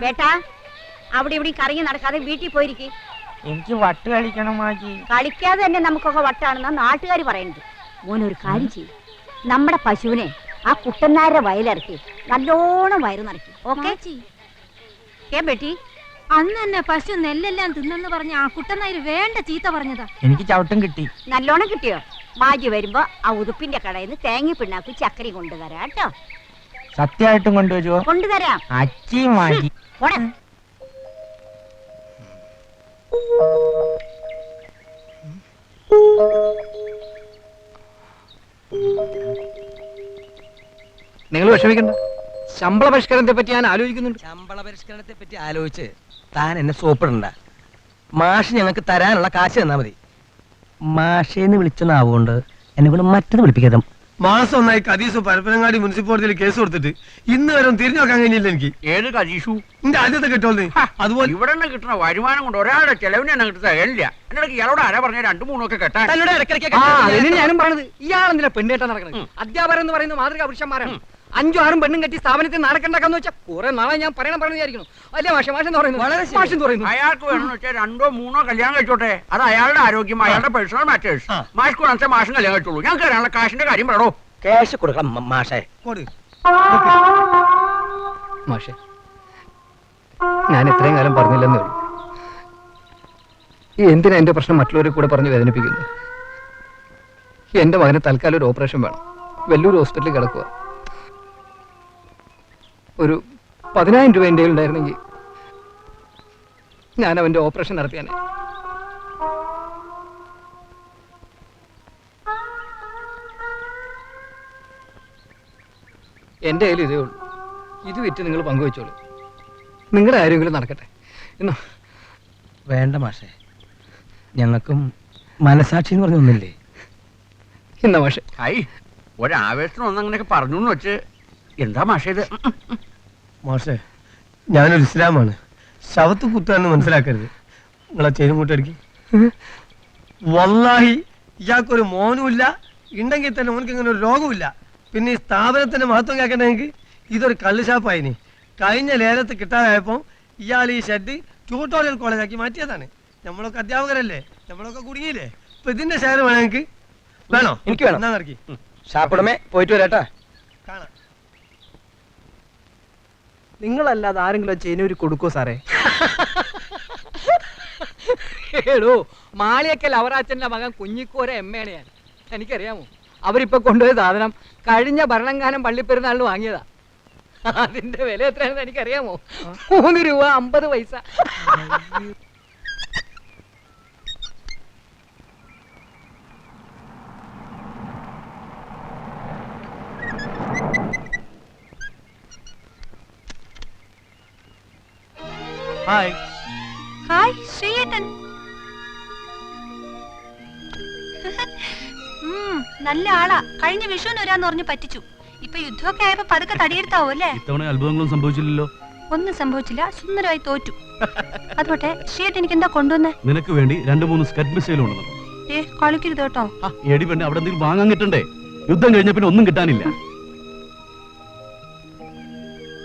ബേട്ടാ അവിടെ ഇവിടെ കറങ്ങി നടക്കാതെ വീട്ടിൽ പോയിരിക്കും. എനിക്ക് വട്ട് കളിക്കണം മാജി കളിക്കാതെ തന്നെ നമുക്കൊക്കെ വട്ടാണെന്നാ നാട്ടുകാർ പറയുന്നത്. മോനൊരു കാര്യം ചെയ്യും. നമ്മുടെ പശുവിനെ ആ കുട്ടനാരുടെ വയലിറക്കി നല്ലോണം വയറ് നിറക്കി ഓക്കെ? ഏ ബെട്ടി? അന്ന് തന്നെ പശു നെല്ലെല്ലാം തിന്നെന്ന് പറഞ്ഞ ആ കുട്ടനായര് വേണ്ട ചീത്ത പറഞ്ഞതാ. എനിക്ക് ചവിട്ടും കിട്ടി. നല്ലോണം കിട്ടിയോ? മാജി വരുമ്പോ ആ ഉതുപ്പിന്റെ കടയിൽ നിന്ന് തേങ്ങ പിണ്ണാക്കി ചക്കരി കൊണ്ടുതരാം കേട്ടോ. സത്യമായിട്ടും കൊണ്ടുവരുമോ കൊണ്ടുതരാം. അച്ചി വാങ്ങി പോടാ. നിങ്ങൾ വിഷമിക്കണ്ട. ശമ്പള പരിഷ്കരണത്തെ പറ്റി ഞാൻ ആലോചിക്കുന്നുണ്ട്. ശമ്പള പരിഷ്കരണത്തെ പറ്റി ആലോചിച്ച് താൻ എന്നെ സോപ്പിടണ്ട. മാഷ് ഞങ്ങൾക്ക് തരാനുള്ള കാശ് തന്നാ മതി. മാഷേന്ന് വിളിച്ചെന്നാവുകൊണ്ട് എന്നെ കൊണ്ട് മറ്റത് വിളിപ്പിക്കാം മാസം ഒന്നായി കദീസ് പരപ്പനങ്ങാടി മുനിസിപ്പാലിറ്റിയിൽ കേസ് കൊടുത്തിട്ട് ഇന്ന് വരെ തിരിഞ്ഞു നോക്കാൻ കഴിഞ്ഞില്ല എനിക്ക്. ഏത് കദീഷു എന്റെ ആദ്യത്തെ കിട്ടുമെന്ന് അതുപോലെ ഇവിടെ നിന്ന് കിട്ടുന്ന വരുമാനം കൊണ്ട് ഒരാളുടെ ചെലവിന് തന്നെ കിട്ടുന്ന തികയില്ല എന്നിട്ട് ഇയാളോട് ആരാ പറഞ്ഞ? രണ്ടു മൂന്നൊക്കെ കെട്ടാൻ. ഞാനും പറഞ്ഞത് ഇയാളെന്തിനാ പെണ്ണേട്ടാ നടക്കുന്നത് അധ്യാപകർ എന്ന് പറയുന്ന മാതൃക പുരുഷന്മാരാണ്. അഞ്ചും ആറും പെണ്ണും കെട്ടി സ്ഥാപനത്തിൽ നടക്കണ്ടാക്കാന്ന് വെച്ചാൽ കുറെ നാളെ ഞാൻ പറയണം പറഞ്ഞു വിചാരിക്കുന്നു. അല്ലേ മാഷ മാഷം എന്ന് പറയുന്നത് വളരെ മാഷം പറയുന്നു? അയാൾക്ക് വേണമെന്ന് വെച്ചാൽ രണ്ടോ മൂന്നോ കല്യാണം കഴിച്ചോട്ടെ. അത് അയാളുടെ ആരോഗ്യം അയാളുടെ പേഴ്സണൽ മാറ്റേഴ്സ് മാഷ് കൊണ്ടാ മാഷം കല്യാണം കഴിച്ചോളൂ. ഞാൻ കയറാനുള്ള കാശിന്റെ കാര്യം പറയണോ ക്യാഷ് കൊടുക്കണം മാഷെ. മാഷേ ഞാൻ ഇത്രയും കാലം പറഞ്ഞില്ലെന്നേ ഉള്ളൂ. ഈ എന്തിനാ എന്റെ പ്രശ്നം മറ്റുള്ളവരെ കൂടെ പറഞ്ഞ് വേദനിപ്പിക്കുന്നു എന്റെ മകന് തൽക്കാലം ഒരു ഓപ്പറേഷൻ വേണം. വെല്ലൂർ ഹോസ്പിറ്റലിൽ കിടക്കുക ഒരു പതിനായിരം രൂപ എന്റെ ഉണ്ടായിരുന്നെങ്കിൽ ഞാൻ അവന്റെ ഓപ്പറേഷൻ നടത്തിയാനെ. എന്റെ കയ്യിൽ ഇതേ ഉള്ളൂ. ഇത് വിറ്റ് നിങ്ങൾ പങ്കുവെച്ചോളൂ. നിങ്ങളുടെ ആരെങ്കിലും നടക്കട്ടെ. എന്നോ വേണ്ട മാഷേ. ഞങ്ങൾക്കും മനസാക്ഷി എന്ന് പറഞ്ഞൊന്നില്ലേ എന്നാ മാഷേ. ഒരാവേശം ഒരാവേശത്തിന് ഒന്നങ്ങനെയൊക്കെ പറഞ്ഞു എന്ന് വെച്ച്. എന്താ മാഷേ ഇത്? മാഷേ ഞാനൊരു ഇസ്ലാമാണ്. ശവത്ത് കുത്താന്ന് മനസ്സിലാക്കരുത്. നിങ്ങളെ ചേരും കൂട്ടടിക്ക് വല്ലാഹി ഇയാൾക്കൊരു മോനുമില്ല ഉണ്ടെങ്കിൽ തന്നെ ഓനക്ക് ഇങ്ങനെ ഒരു രോഗമില്ല പിന്നെ ഈ സ്ഥാപനത്തിന്റെ മഹത്വം കേൾക്കണമെങ്കിൽ ഇതൊരു കള്ള് ഷാപ്പായിനി കഴിഞ്ഞ ലേലത്ത് കിട്ടാതായപ്പോൾ ഇയാൾ ഈ ഷെഡ് ട്യൂട്ടോറിയൽ കോളേജാക്കി മാറ്റിയതാണ്. നമ്മളൊക്കെ അധ്യാപകരല്ലേ? നമ്മളൊക്കെ കുടുങ്ങിയില്ലേ? ഇപ്പൊ ഇതിന്റെ ഷെയർ വേണമെങ്കിൽ വേണോ? എനിക്ക് വേണം. എന്നാ നടക്കി. ഷാപ്പിടമേ പോയിട്ട് വരാട്ടാ. നിങ്ങളല്ലാതെ ആരെങ്കിലും ചേനൂരി കൊടുക്കോ സാറേ? ഏടോ മാളിയക്കൽ അവറാച്ചന്റെ മകൻ കുഞ്ഞിക്കോര എമ്മയാണ് ഞാൻ. എനിക്കറിയാമോ? അവരിപ്പോൾ കൊണ്ടുപോയ സാധനം കഴിഞ്ഞ ഭരണങ്കാനം പള്ളിപ്പെരുന്നാളിന് വാങ്ങിയതാ. അതിന്റെ വില എത്രയാണെന്ന് എനിക്കറിയാമോ? മൂന്ന് രൂപ അമ്പത് പൈസ. ഹായ്. ഹായ് ശ്രീയേട്ടൻ. നല്ല ആളാ. കഴിഞ്ഞ വിഷുവിന് വരാന്ന് പറഞ്ഞു പറ്റിച്ചു. ഇപ്പൊ യുദ്ധമൊക്കെ ആയപ്പോ പതുക്കെ തടിയെടുത്താവോ അല്ലേ? ഇത്തവണ അത്ഭുതങ്ങളും സംഭവിച്ചില്ലല്ലോ. ഒന്നും സംഭവിച്ചില്ല സുന്ദരമായി തോറ്റു. അതുപോട്ടെ ശ്രീയേട്ടൻ എനിക്ക് എന്താ കൊണ്ടുവന്നേ? നിനക്ക് വേണ്ടി രണ്ട് മൂന്ന് സ്കറ്റ് മിസൈൽ ഉണ്ടെന്നു ഏ കളിക്കരുത് കേട്ടോ. ആ എടി പെണ്ണെ അവിടെ എന്തെങ്കിലും വാങ്ങാൻ കിട്ടണ്ടേ? യുദ്ധം കഴിഞ്ഞ പിന്നെ ഒന്നും കിട്ടാനില്ല.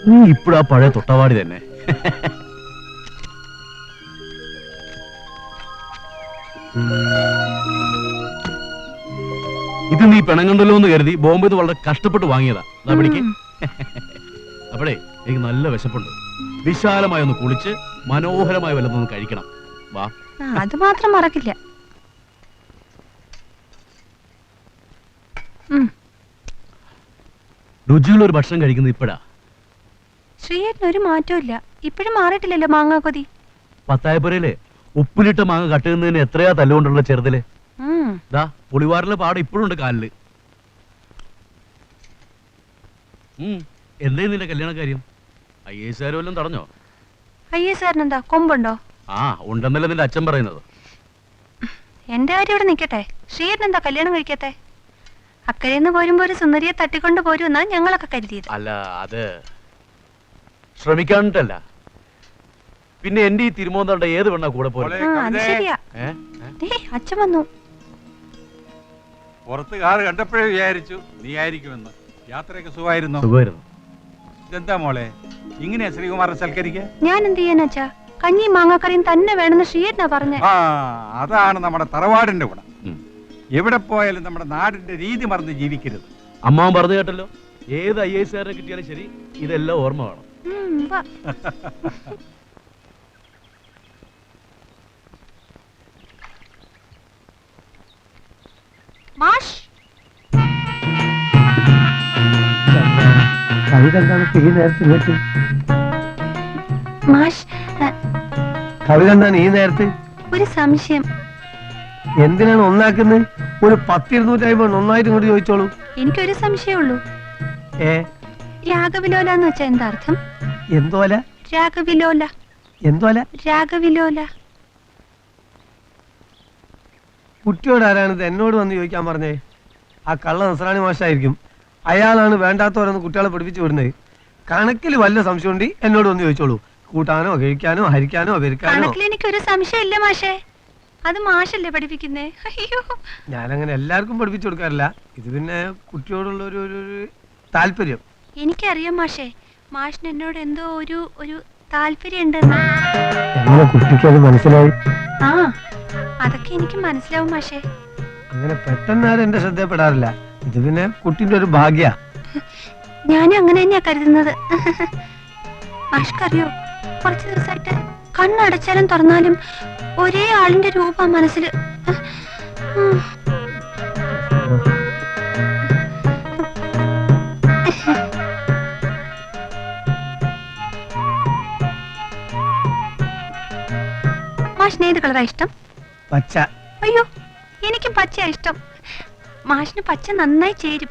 നീ ഇപ്പഴാ പഴയ തൊട്ടവാടി തന്നെ. ഇത് നീ പിണങ്ങണ്ടല്ലോ എന്ന് കരുതി ബോംബെ വളരെ കഷ്ടപ്പെട്ട് വാങ്ങിയതാ. ദാ പിടിക്ക്. അപ്പോഴേ എനിക്ക് നല്ല വിശപ്പുണ്ട്. വിശാലമായി ഒന്ന് കുളിച്ച് മനോഹരമായി വല്ലതൊന്ന് കഴിക്കണം. വാ. ആ, അത് മാത്രം മറക്കില്ല. ഉം, രുചിയുള്ള ഒരു ഭക്ഷണം കഴിക്കുന്നത് ഇപ്പഴാ. ശ്രീയേട്ടന് ഒരു മാറ്റവും ഇല്ല ഇപ്പോഴും മാറിയിട്ടില്ലല്ലോ മാങ്ങാ കൊതി പത്തായപ്പുരയിലെ ഉപ്പിലിട്ട മാങ്ങ കട്ടുന്നതിന് എത്രയാ തല്ലുകൊണ്ടുള്ള ചെറുതിൽ? ദാ പുളിവാറിലെ പാടം ഇപ്പോഴും ഉണ്ട് കാലിൽ എന്തേ നിന്റെ കല്യാണ കാര്യം? ഐ എസ് ആർ വല്ലതും തടഞ്ഞോ? അയ്യേ സാറിന് എന്താ കൊമ്പുണ്ടോ? ആ ഉണ്ടെന്നല്ല നിന്റെ അച്ഛൻ പറയുന്നത്. എന്റെ കാര്യം ഇവിടെ നിൽക്കട്ടെ ശ്രീയേട്ടൻ എന്താ കല്യാണം കഴിക്കട്ടെ? അക്കരയിൽ പോരുമ്പോ ഒരു സുന്ദരിയെ തട്ടിക്കൊണ്ട് പോരുമെന്നാ ഞങ്ങളൊക്കെ കരുതിയത്. അല്ല അത് ശ്രമിക്കാനിട്ടല്ല പിന്നെ എന്റെ ഈ തിരുമോന്തണ്ട ഏത് വെണ്ണ കൂടെ പോലെ ആ ശരിയാ. ദേ അച്ഛൻ വന്നു. പുറത്ത് കാർ കണ്ടപ്പോഴേ വിചാരിച്ചു നീ ആയിരിക്കുമെന്ന്. യാത്രയൊക്കെ സുഖമായിരുന്നു? സുഖമായിരുന്നു. ഇതെന്താ മോളെ? ഇങ്ങനെയാ ശ്രീകുമാരൻ സൽക്കരിക്ക ഞാൻ എന്ത് ചെയ്യാൻ അച്ഛാ? കഞ്ഞിയും മാങ്ങാക്കറിയും തന്നെ വേണമെന്ന് ഷീയേട്ടനാ പറഞ്ഞേ. ആ അതാണ് നമ്മുടെ തറവാടിന്റെ ഗുണം. ഉം. എവിടെ പോയാലും നമ്മുടെ നാടിന്റെ രീതി മറന്ന് ജീവിക്കരുത്. അമ്മാവൻ പറഞ്ഞു കേട്ടല്ലോ? ഏത് ഐ എസ് ആറിനെ കിട്ടിയാലും ശരി ഇതെല്ലാം ഓർമ്മ വേണം. ഉം, വാ. കവിത എന്താണ് ഇപ്പൊ ഈ നേരത്ത് ഇങ്ങോട്ട് മാഷ് ആ, ഈ നേരത്തെ? ഒരു സംശയം. എന്തിനാണ് ഒന്നാക്കുന്നത്? ഒരു പത്തിരുന്നൂറ്റി അമ്പത് ഒന്നായിട്ട് ഇങ്ങോട്ട് ചോദിച്ചോളൂ. എനിക്കൊരു സംശയമുള്ളൂ ഏ? രാഗവിലോല എന്ന് വെച്ചാ എന്താ അർത്ഥം? എന്തോല രാഗവിലോല എന്തോല രാഗവിലോല കുട്ടിയോട് ആരാണിത്? എന്നോട് വന്ന് ചോദിക്കാൻ പറഞ്ഞേ. ആ കള്ള നസ്രാണി മാഷായിരിക്കും. അയാളാണ് വേണ്ടാത്തവരെന്ന് കുട്ടികളെ പഠിപ്പിച്ചു വിടുന്നത്. കണക്കിൽ വല്ല സംശയം ഉണ്ടെങ്കിൽ എന്നോട് വന്ന് ചോദിച്ചോളൂ. കൂട്ടാനോ കഴിക്കാനോ ഹരിക്കാനോ പെരുക്കാനോ? കണക്കിൽ എനിക്കൊരു സംശയമില്ല മാഷേ. അത് മാഷല്ലേ പഠിപ്പിക്കുന്നേ? അയ്യോ. ഞാനങ്ങനെ എല്ലാവർക്കും പഠിപ്പിച്ചു കൊടുക്കാറില്ല. ഇത് പിന്നെ കുട്ടിയോടുള്ള ഒരു ഒരു ഒരു താല്പര്യം. എനിക്കറിയാം മാഷേ. മാഷിന് എന്നോട് എന്തോ ഒരു ഒരു താല്പര്യം ഉണ്ടെന്ന് എങ്ങനെ കുട്ടിക്ക് അത് മനസ്സിലായി. ആ അതൊക്കെ എനിക്ക് മനസ്സിലാവും മാഷേ. അങ്ങനെ പെട്ടെന്ന് ആരും എന്റെ ശ്രദ്ധയപ്പെടാറില്ല ഇത് പിന്നെ കുട്ടിന്റെ ഒരു ഭാഗ്യ. ഞാനും അങ്ങനെ തന്നെയാ കരുതുന്നത്. മാഷ്ക്കറിയോ കുറച്ച് ദിവസമായിട്ട് കണ്ണടച്ചാലും തുറന്നാലും ഒരേ ആളിന്റെ രൂപം മനസ്സിൽ ഉം. മാഷിന് ഏത് കളറാ ഇഷ്ടം? പച്ച. അയ്യോ എനിക്കും പച്ചയാ ഇഷ്ടം. മാഷിന് പച്ച നന്നായി ചേരും.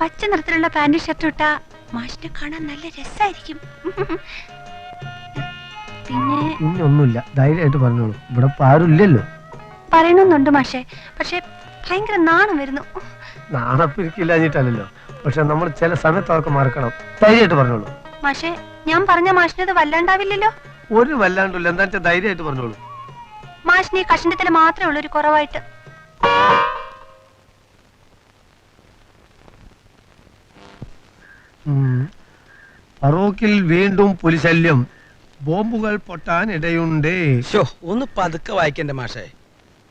പച്ച നിറത്തിലുള്ള പാന്റ് ഷർട്ട് ഇട്ടാ മാഷിനെ കാണാൻ നല്ല രസമായിരിക്കും പിന്നെ ഒന്നുമില്ല ധൈര്യമായിട്ട് പറഞ്ഞോളൂ. ഇവിടെ ആരും ഇല്ലല്ലോ. പറയണമെന്നുണ്ട് മാഷെ. പക്ഷെ ഭയങ്കര നാണം വരുന്നു. നാണപ്പിരിക്കില്ലാഞ്ഞിട്ടല്ലോ പക്ഷെ നമ്മൾ ചില സമയത്ത് അവർക്ക് മറക്കണം. ധൈര്യമായിട്ട് പറഞ്ഞോളൂ. മാഷെ ഞാൻ പറഞ്ഞ മാഷിനത് വല്ലാണ്ടാവില്ലല്ലോ? ഒരു വല്ലാണ്ടില്ല എന്താ ധൈര്യമായിട്ട് പറഞ്ഞോളൂ. മാഷിന് ഈ കഷണ്ടത്തിൽ മാത്രമേ ഉള്ളൂ ഒരു കുറവായിട്ട്. ഫറൂഖിൽ വീണ്ടും പുലിശല്യം. ബോംബുകൾ പൊട്ടാൻ ഇടയുണ്ട്. ശോ ഒന്ന് പതുക്കെ വായിക്കണ്ടേ മാഷേ.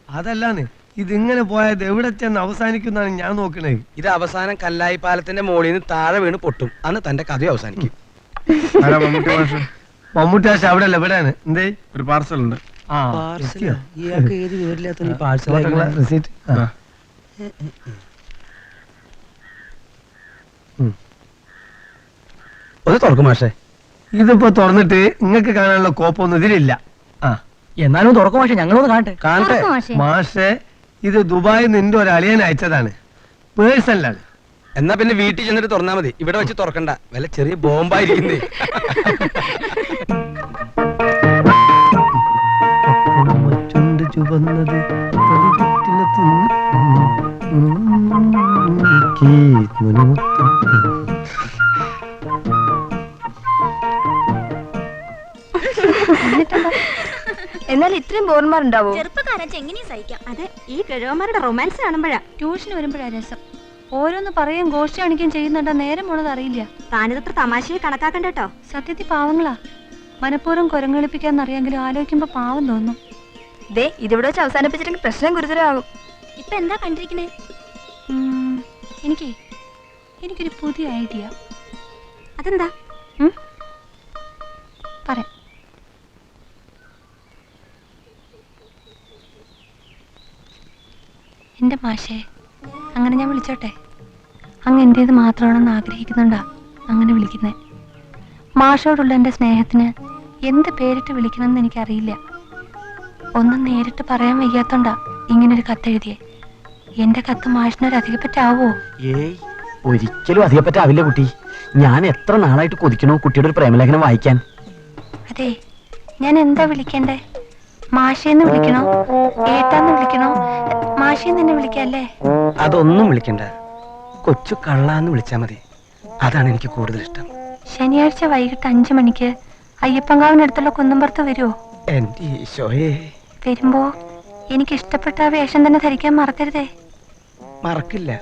അതല്ലാന്ന് ഇതിങ്ങനെ പോയത് എവിടെ ചെന്ന് അവസാനിക്കുന്നാണ് ഞാൻ നോക്കണേ. ഇത് അവസാനം കല്ലായി പാലത്തിന്റെ മോളിൽ നിന്ന് താഴെ വീണ് പൊട്ടും. അന്ന് തന്റെ കഥ അവസാനിക്കും. മമ്മൂട്ടി ആശ അവിടെ അല്ല എവിടെയാണ് എന്തേ? ഒരു പാർസൽ ഉണ്ട് ആ. എത്തിയോ? ഇങ്ങോട്ടുള്ള receipt? ആ. ഒന്ന് തുറക്കും മാഷേ. ഇതിപ്പോ തുറന്നിട്ട് നിങ്ങൾക്ക് കാണാനുള്ള കോപ്പൊന്നും ഇതിലില്ല. ആ എന്നാലും തുറക്കും മാഷെ ഞങ്ങളൊന്ന് കാണട്ടെ. കാണട്ടെ. മാഷേ. ഇത് ദുബായി നിന്റെ ഒരു അളിയൻ അയച്ചതാണ്. പേഴ്സണലാണ്. എന്നാ പിന്നെ വീട്ടിൽ ചെന്നിട്ട് തുറന്നാ മതി. ഇവിടെ വെച്ച് തുറക്കണ്ട. വല്ല ചെറിയ ബോംബായിരിക്കുന്നേ. ചുണ്ട് ചുവന്നത് തൊലിപറ്റിന തിന്ന്. ഉം, ഈ മുനമുത്തം. എന്നാൽ ഇത്രയും ബോർമാരുണ്ടാവോ ചെറുപ്പക്കാരൻ എങ്ങനെയും സഹിക്കാം. അതെ ഈ കിഴവന്മാരുടെ റൊമാൻസ് കാണുമ്പോഴാ ട്യൂഷന് വരുമ്പോഴാ രസം. ഓരോന്ന് പറയും ഗോഷ്ടി കാണിക്കുകയും ചെയ്യുന്നുണ്ടാ നേരം പോണത് അറിയില്ല. താനിതത്ര തമാശയെ കണക്കാക്കണ്ട കേട്ടോ. സത്യത്തിൽ പാവങ്ങളാ. മനഃപൂർവം കുരങ്ങളിപ്പിക്കാന്ന് അറിയാമെങ്കിലും ആലോചിക്കുമ്പോ പാവം തോന്നും. ദേ ഇതിവിടെ വെച്ച് അവസാനിപ്പിച്ചിട്ടുണ്ടെങ്കിൽ പ്രശ്നം ഗുരുതരമാകും. ഇപ്പൊ എന്താ കണ്ടിരിക്കണേ? എനിക്ക് എനിക്കൊരു പുതിയ ഐഡിയ അതെന്താ? പറയാം എന്റെ മാഷേ അങ്ങനെ ഞാൻ വിളിച്ചോട്ടെ. അങ്ങ് എന്റേത് മാത്രമാണെന്ന് ആഗ്രഹിക്കുന്നുണ്ടാ അങ്ങനെ വിളിക്കുന്നേ. മാഷോടുള്ള എന്റെ സ്നേഹത്തിന് എന്ത് പേരിട്ട് വിളിക്കണമെന്ന് എനിക്കറിയില്ല. ഒന്നും നേരിട്ട് പറയാൻ വയ്യാത്തോണ്ടാ ഇങ്ങനൊരു കത്തെഴുതിയേ. എന്റെ കത്ത് മാഷിനൊരു അധികപ്പറ്റാവോ? ഏയ് ഒരിക്കലും അധികപ്പറ്റാവില്ല കുട്ടി. ഞാൻ എത്ര നാളായിട്ട് കൊതിക്കണോ കുട്ടിയുടെ ഒരു പ്രേമലേഖനം വായിക്കാൻ. അതെ ഞാൻ എന്താ വിളിക്കണ്ടേ? മാഷേന്ന് വിളിക്കണോ? ഏട്ടാന്ന് വിളിക്കണോ? വിളിക്കല്ലേ? അതൊന്നും വിളിക്കണ്ട. കൊച്ചു കള്ളാന്ന് വിളിച്ചാ മതി. അതാണ് എനിക്ക് കൂടുതൽ ഇഷ്ടം. ശനിയാഴ്ച വൈകിട്ട് അഞ്ചു മണിക്ക് അയ്യപ്പങ്കാവിനടുത്തുള്ള കുന്നമ്പുറത്ത് വരുമോ എന്റെ ഈശോയെ. വരുമ്പോ എനിക്ക് ഇഷ്ടപ്പെട്ട ആ വേഷം തന്നെ ധരിക്കാൻ മറക്കരുതേ. മറക്കില്ല.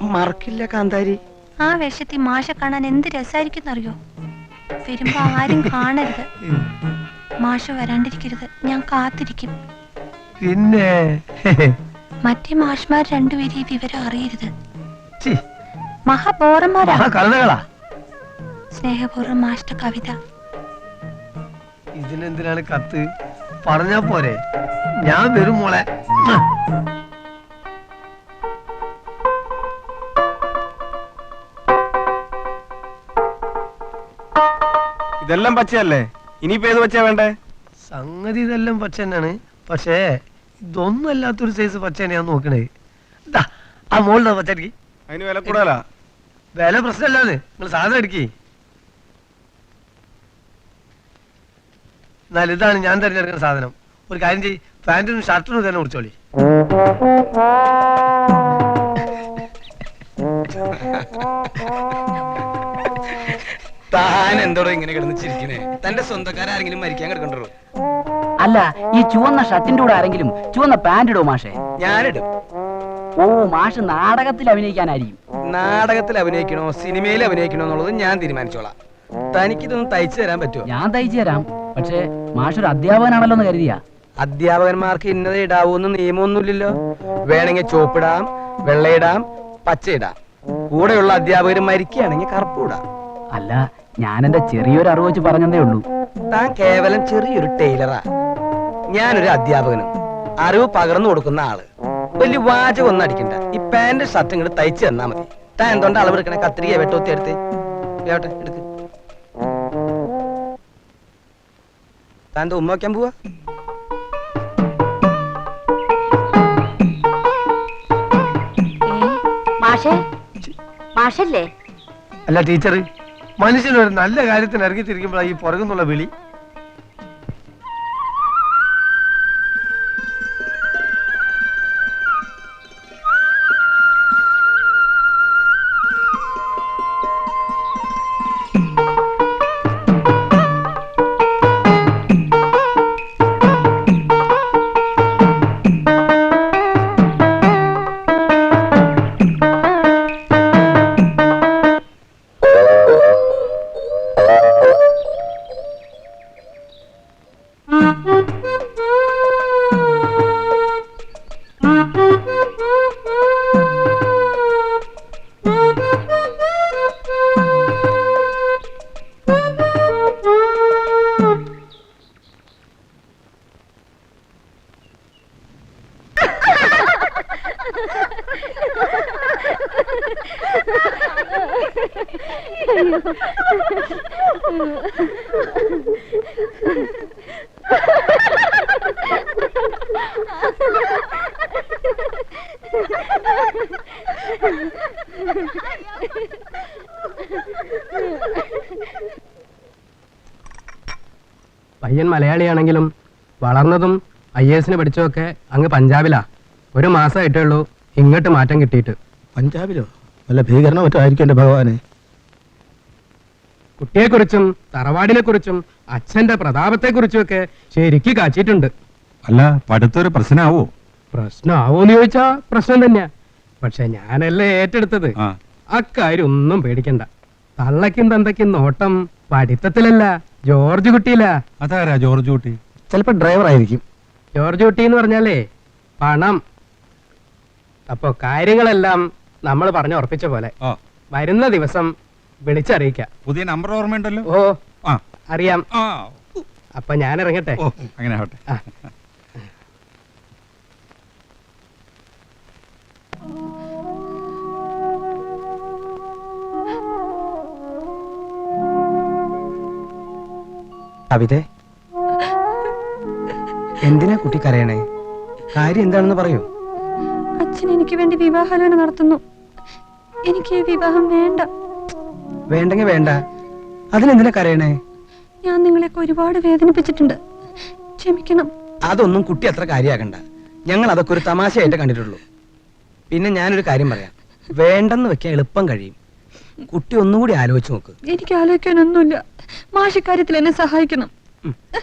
മറക്കില്ല കാന്താരി. ആ വേഷത്തിൽ മാഷ കാണാൻ എന്ത് രസായിരിക്കും അറിയോ വരുമ്പോ ആരും കാണരുത്. മാഷ വരാണ്ടിരിക്കരുത്. ഞാൻ കാത്തിരിക്കും. പിന്നെ? മറ്റേ മാഷ്മാർ രണ്ടുപേരെ ഈ വിവരം അറിയരുത്. കഴുതകളാ സ്നേഹപൂർവം മാഷ്ട കവിത. ഇതിനെന്തിനാണ് കത്ത്? പറഞ്ഞാ പോരെ. ഞാൻ വരും മോളെ. ഇതെല്ലാം പച്ചയല്ലേ? ഇനിയിപ്പോ ഏത് പച്ചയാ വേണ്ടേ? സംഗതി ഇതെല്ലാം പച്ച തന്നെയാണ് പക്ഷേ ഇതൊന്നും അല്ലാത്തൊരു സൈസ് പച്ചയാണ് ഞാൻ നോക്കണേ. ദാ, ആ മോളിലാ പച്ചടിക്ക് അതിന് വില കൂടുതലാ? വില പ്രശ്നമല്ലാന്ന്. നിങ്ങൾ സാധനം എടുക്കി. എന്നാൽ ഇതാണ് ഞാൻ തിരഞ്ഞെടുക്കുന്ന സാധനം. ഒരു കാര്യം ചെയ്യ് പാന്റിനും ഷർട്ടിനും തന്നെ കുടിച്ചോളി താൻ എന്തോടോ ഇങ്ങനെ കിടന്ന് ചിരിക്കണേ? തന്റെ സ്വന്തക്കാരെങ്കിലും മരിക്കാൻ കിടക്കണ്ടോ? അല്ല ഈ ചുവന്ന ഷർട്ടിന്റെ കൂടെ ആരെങ്കിലും ചുവന്ന പാന്റ് ഇടോ മാഷേ? ഞാനിടും. ഓ മാഷ് നാടകത്തിൽ അഭിനയിക്കാനായിരിക്കും. നാടകത്തിൽ അഭിനയിക്കണോ സിനിമയിൽ അഭിനയിക്കണോ എന്നുള്ളത് ഞാൻ തീരുമാനിച്ചോളാം. തനിക്കിതൊന്നും തയ്ച്ചു തരാൻ പറ്റുമോ? ഞാൻ തയ്ച്ചു തരാം. പക്ഷേ മാഷ് ഒരു അധ്യാപകനാണല്ലോ എന്ന് കരുതിയാ. അധ്യാപകന്മാർക്ക് ഇന്നത് ഇടാവൂന്ന് നിയമമൊന്നുമില്ലല്ലോ. വേണമെങ്കിൽ ചോപ്പിടാം വെള്ളയിടാം പച്ചയിടാം. കൂടെയുള്ള അധ്യാപകർ മരിക്കുകയാണെങ്കിൽ കറുപ്പിടാം അല്ല ഞാൻ എന്റെ ചെറിയൊരു അറിവ് വെച്ച് പറഞ്ഞതേ ഉള്ളൂ. താൻ കേവലം ചെറിയൊരു ടൈലറാ. ഞാനൊരു അധ്യാപകനും അറിവ് പകർന്നു കൊടുക്കുന്ന ആൾ. വലിയ വാചകം ഒന്നും അടിക്കണ്ട. ഈ പാന്റ് ഷർട്ട് ഇങ്ങോട്ട് തയ്ച്ചു തന്നാ മതി. താൻ എന്തുകൊണ്ട് അളവ് എടുക്കണേ? കത്രിക വെട്ടോത്തി എടുത്ത്. വേട്ടെ എടുക്ക്. താൻ എന്താ ഉമ്മ വയ്ക്കാൻ പോവാ? മാഷേ? മാഷല്ലേ? അല്ല ടീച്ചർ മനുഷ്യൻ ഒരു നല്ല കാര്യത്തിന് ഇറങ്ങിത്തിരിക്കുമ്പോഴാണ് ഈ പുറകുന്നുള്ള വിളി. പയ്യൻ മലയാളിയാണെങ്കിലും വളർന്നതും ഐ എസിന് പഠിച്ചതൊക്കെ അങ്ങ് പഞ്ചാബിലാ. ഒരു മാസമായിട്ടേ ഉള്ളൂ ഇങ്ങോട്ട് മാറ്റം കിട്ടിയിട്ട്. പഞ്ചാബിലോ? വല്ല ഭീകരണം മറ്റോ ആയിരിക്കും എന്റെ ഭഗവാനെ. കുട്ടിയെക്കുറിച്ചും തറവാടിനെക്കുറിച്ചും അച്ഛന്റെ പ്രതാപത്തെക്കുറിച്ചും ഒക്കെ ശരിക്ക് കാച്ചിട്ടുണ്ട് അല്ല പഠിത്തൊരു പ്രശ്നമാവോ പ്രശ്നമാവോന്ന് ചോദിച്ചാ പ്രശ്നം തന്നെയാ. പക്ഷെ ഞാനല്ലേ ഏറ്റെടുത്തത്. അക്കാര്യം ഒന്നും പേടിക്കണ്ട. തള്ളക്കും തന്തയ്ക്കും നോട്ടം പഠിത്തത്തിലല്ല ജോർജ് കുട്ടിയില്ല അതാരാ ജോർജ് കുട്ടി? ചിലപ്പോ ഡ്രൈവർ ആയിരിക്കും. ജോർജ് കുട്ടി എന്ന് പറഞ്ഞാലേ പണം. അപ്പോ കാര്യങ്ങളെല്ലാം നമ്മൾ പറഞ്ഞു ഉറപ്പിച്ച പോലെ. ആ. വരുന്ന ദിവസം വിളിച്ചറിയിക്കാം. പുതിയ നമ്പർ ഓർമ്മയുണ്ടല്ലോ? ഓ. ആ. അറിയാം. അപ്പൊ ഞാൻ ഇറങ്ങട്ടെ അങ്ങനെ ആവട്ടെ. കവിതേ. എന്തിനാ കുട്ടി കരയണേ? കാര്യം എന്താണെന്ന് പറയൂ. അച്ഛൻ എനിക്ക് വേണ്ടി വിവാഹാലോചന നടത്തുന്നു. എനിക്ക് ഈ വിവാഹം വേണ്ട. വേണ്ടെങ്കിൽ വേണ്ട. അതിനെന്തിനാ കരയണേ? ഞാൻ നിങ്ങളെയൊക്കെ ഒരുപാട് വേദനിപ്പിച്ചിട്ടുണ്ട്. ക്ഷമിക്കണം. അതൊന്നും കുട്ടി അത്ര കാര്യമാക്കണ്ട ഞങ്ങൾ അതൊക്കെ ഒരു തമാശയായിട്ട് കണ്ടിട്ടുള്ളൂ. പിന്നെ ഞാനൊരു കാര്യം പറയാം. വേണ്ടെന്ന് വെക്കാൻ എളുപ്പം കഴിയും. കുട്ടി ഒന്നുകൂടി ആലോചിച്ച് നോക്ക്. എനിക്ക് ആലോചിക്കാനൊന്നുമില്ല. മാഷിക്കാര്യത്തിൽ എന്നെ സഹായിക്കണം.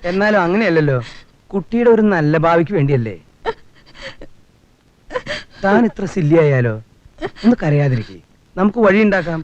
എന്നാലും അങ്ങനെയല്ലല്ലോ. കുട്ടിയുടെ ഒരു നല്ല ഭാവിക്ക് വേണ്ടിയല്ലേ? താൻ ഇത്ര സില്ലിയായാലോ? ഒന്ന് കരയാതിരിക്കേ. നമുക്ക് വഴി വഴിയുണ്ടാക്കാം.